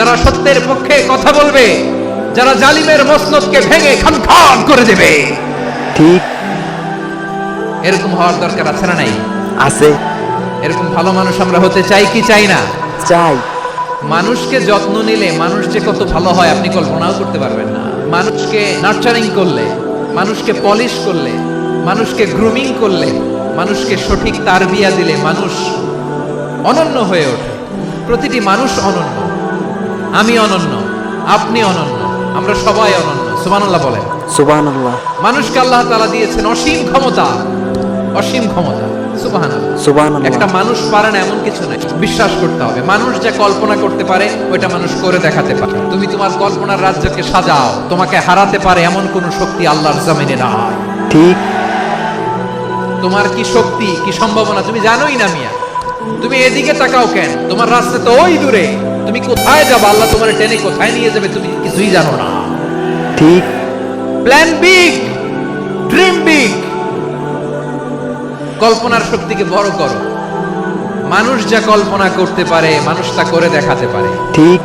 যারা সত্যের পক্ষে কথা বলবে যারা জালিমের মসনদকে ভেঙে খান করে দেবে। ঠিক। এরকম হওয়ার দরকার আছে না নাই? আছে। এরকম ভালো মানুষ আমরা হতে চাই কি চাই না? চাই। মানুষকে যত্ন নিলে মানুষ যে কত ভালো হয় আপনি কল্পনাও করতে পারবেন না। মানুষকে নার্চারিং করলে মানুষকে পলিশ করলে মানুষকে গ্রুমিং করলে মানুষকে সঠিক তারবিয়া দিলে মানুষ অনন্য হয়ে ওঠে। প্রতিটি মানুষ অনন্য। আমি অনন্য আপনি অনন্য আমরা সবাই অনন্য সুবহানাল্লাহ বলেন। সুবহানাল্লাহ। মানুষকে আল্লাহ তাআলা দিয়েছেন অসীম ক্ষমতা অসীম ক্ষমতা একটা মানুষ পারে না এমন কিছু নাই বিশ্বাস করতে হবে। মানুষ যা কল্পনা করতে পারে ওইটা মানুষ করে দেখাতে পারে। তুমি তোমার কল্পনার রাজ্যকে সাজাও তোমাকে হারাতে পারে এমন কোন শক্তি আল্লাহর জমিনে নাই। ঠিক। তোমার কি শক্তি কি সম্ভাবনা? তুমি জানোই না মিয়া। তুমি এদিকে তাকাও কেন? তোমার রাস্তা তো ওই দূরে। তুমি কোথায় যাবে? আল্লাহ তোমার টেনে কোথায় নিয়ে যাবে তুমি কিছুই জানো না। ঠিক। প্ল্যান বিগ ড্রিম বিগ কল্পনার শক্তিকে বড় করো। মানুষ যা কল্পনা করতে পারে মানুষ তা করে দেখাতে পারে। ঠিক।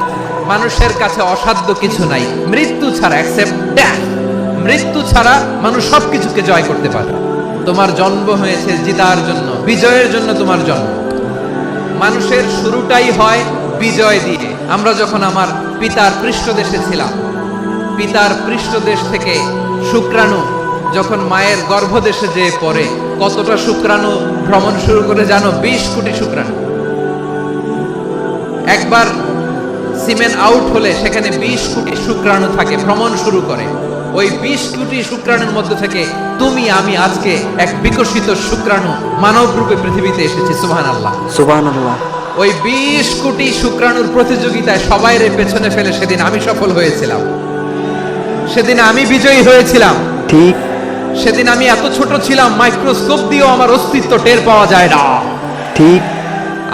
মানুষের কাছে অসাধ্য কিছু নাই। মৃত্যু ছাড়া অ্যাকসেপ্ট মৃত্যু ছাড়া মানুষ সবকিছুকে জয় করতে পারে। তোমার জন্ম হয়েছে জিতার জন্য বিজয়ের জন্য তোমার জন্ম। মানুষের শুরুটাই হয় বিজয় দিয়ে আমরা যখন আমার পিতার পৃষ্ঠদেশে ছিলাম, পিতার পৃষ্ঠদেশ থেকে শুক্রাণু যখন মায়ের গর্ভদেশে যেয়ে পড়ে, কতটা শুক্রাণু ভ্রমণ শুরু করে জানো? বিশ কোটি শুক্রাণু। একবার সিমেন্ট আউট হলে সেখানে বিশ কোটি শুক্রাণু থাকে, ভ্রমণ শুরু করে। ওই বিশ কোটি শুক্রাণুর মধ্যে থেকে তুমি, আমি আজকে এক বিকশিত শুক্রাণু মানব রূপে পৃথিবীতে এসেছি সুবহান আল্লাহ সুবহানাল্লাহ। ওই বিশ কোটি শুক্রাণুর প্রতিযোগিতায় সবাই রে পেছনে ফেলে সেদিন আমি সফল হয়েছিলাম। সেদিন আমি বিজয়ী হয়েছিলাম। ঠিক। সেদিন আমি এত ছোট ছিলাম মাইক্রোস্কোপ দিয়েও আমার অস্তিত্ব টের পাওয়া যায় না। ঠিক।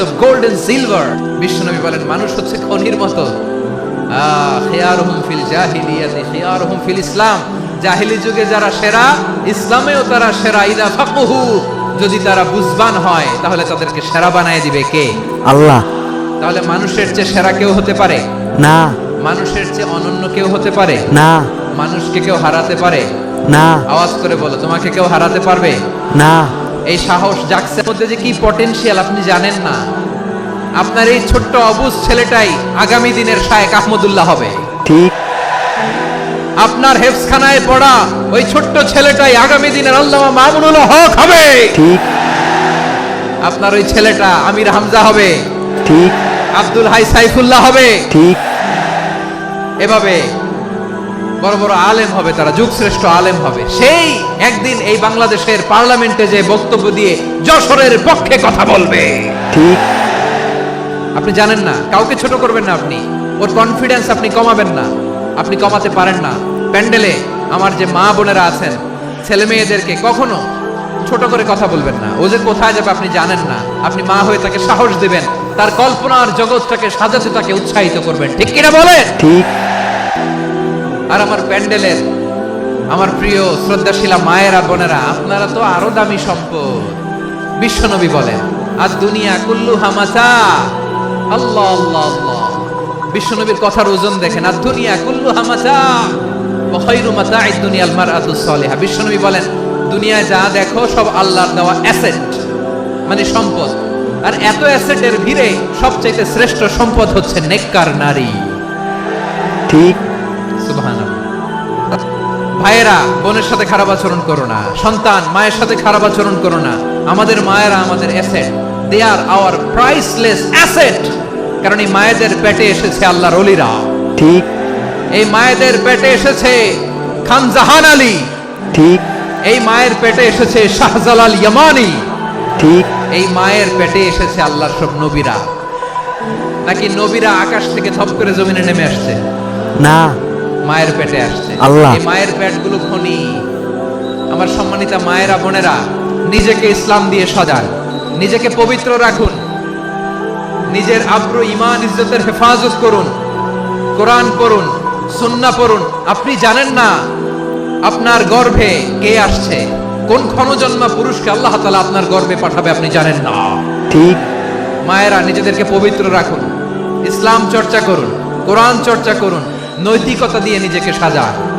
অফ গোল্ড এন্ড সিলভার বিশ্বনবী বলেন মানুষ হচ্ছে খনির মতো। খিয়ারুহুম ফিল জাহিলিয়াতি খিয়ারুহুম ফিল ইসলাম। জাহিলি যুগে যারা সেরা ইসলামেও তারা সেরা। ইদা ফাকুহু যদি তারা বুঝবান হয় তাহলে তাদেরকে সেরা বানায় দিবে কে? আল্লাহ। তাহলে মানুষের চেয়ে সেরা কেউ হতে পারে? না। মানুষের চেয়ে অনন্য কেউ হতে পারে? না। মানুষকে কেউ হারাতে পারে? না। আওয়াজ করে বলো তোমাকে কেউ হারাতে পারবে? না। এই সাহস জাকসের মধ্যে যে কি পটেনশিয়াল আপনি জানেন না। আপনার এই ছোট্ট অবুজ ছেলেটাই আগামী দিনের শায়েক আহমদুল্লাহ হবে। ঠিক। আপনার হেফসখানায় পড়া ওই ছোট্ট ছেলেটাই আগামী দিনের আল্লামা মামুনুল হক হবে। ঠিক। আপনার ওই ছেলেটা আমির হামজা হবে। ঠিক। আব্দুল হাই সাইফুল্লাহ হবে। ঠিক। এভাবে বড় বড় আলেম হবে তারা যুগশ্রেষ্ঠ আলেম হবে। সেই একদিন এই বাংলাদেশের পার্লামেন্টে যে বক্তব্য দিয়ে যশোরের পক্ষে কথা বলবে। ঠিক। আপনি জানেন না কাউকে ছোট করবেন না আপনি। ওর কনফিডেন্স আপনি কমাবেন না আপনি কমাতে পারেন না। প্যান্ডেলে আমার যে মা বোনেরা আছেন ছেলে মেয়েদেরকে কখনো ছোট করে কথা বলবেন না। ও যে কোথায় যাবে আপনি জানেন না। আপনি মা হয়ে তাকে সাহস দিবেন। তার কল্পনার জগৎটাকে সাজাতে তাকে উৎসাহিত করবেন। ঠিক কিনা বলেন? ঠিক। আর আমার প্যান্ডেলের আমার প্রিয় শ্রদ্ধাশীলা মায়েরা বোনেরা আপনারা তো আরও দামি সম্পদ। বিশ্বনবী বলেন আর দুনিয়া কুল্লু হামাচা আল্লাহ আল্লাহ আল্লাহ। বিশ্বনবীর কথার ওজন দেখেন আর দুনিয়া কুল্লু হামাচা বখাইরু মাতা এই দুনিয়াল মারআতুস সালিহা। বিশ্বনবী বলেন দুনিয়ায় যা দেখো সব আল্লাহর দেওয়া অ্যাসেট মানে সম্পদ। আর এত অ্যাসেটের ভিড়ে সবচাইতে শ্রেষ্ঠ সম্পদ হচ্ছে নেককার নারী। ঠিক। ভাইয়েরা বোনের সাথে খারাপ আচরণ করো না। সন্তান মায়ের সাথে খারাপ আচরণ করো না। আমাদের মায়েরা আমাদের asset. They are our priceless asset কারণ এই মায়েদের পেটে এসেছে আল্লাহর অলিরা। ঠিক। এই মায়েদের পেটে এসেছে খান জাহান আলী। ঠিক। এই মায়ের পেটে এসেছে শাহজালাল ইয়ামানি। ঠিক এই মায়ের পেটে এসেছে আল্লাহর সব নবীরা। নাকি নবীরা আকাশ থেকে থপ করে জমিনে নেমে আসছে? না। মায়ের পেটে আসছে। আল্লাহ। এই মায়ের পেটগুলো খনি আমার সম্মানিতা মায়েরা বোনেরা নিজেকে ইসলাম দিয়ে সাজান নিজেকে পবিত্র রাখুন। নিজের আব্রু ইমান ইজ্জতের হেফাজত করুন। কোরআন পড়ুন সুন্না পড়ুন। আপনি জানেন না আপনার গর্ভে কে আসছে? কোন ক্ষণজন্মা পুরুষকে আল্লাহ তালা আপনার গর্বে পাঠাবে আপনি জানেন না? ঠিক। মায়েরা নিজেদেরকে পবিত্র রাখুন। ইসলাম চর্চা করুন কোরআন চর্চা করুন নৈতিকতা দিয়ে নিজেকে সাজান।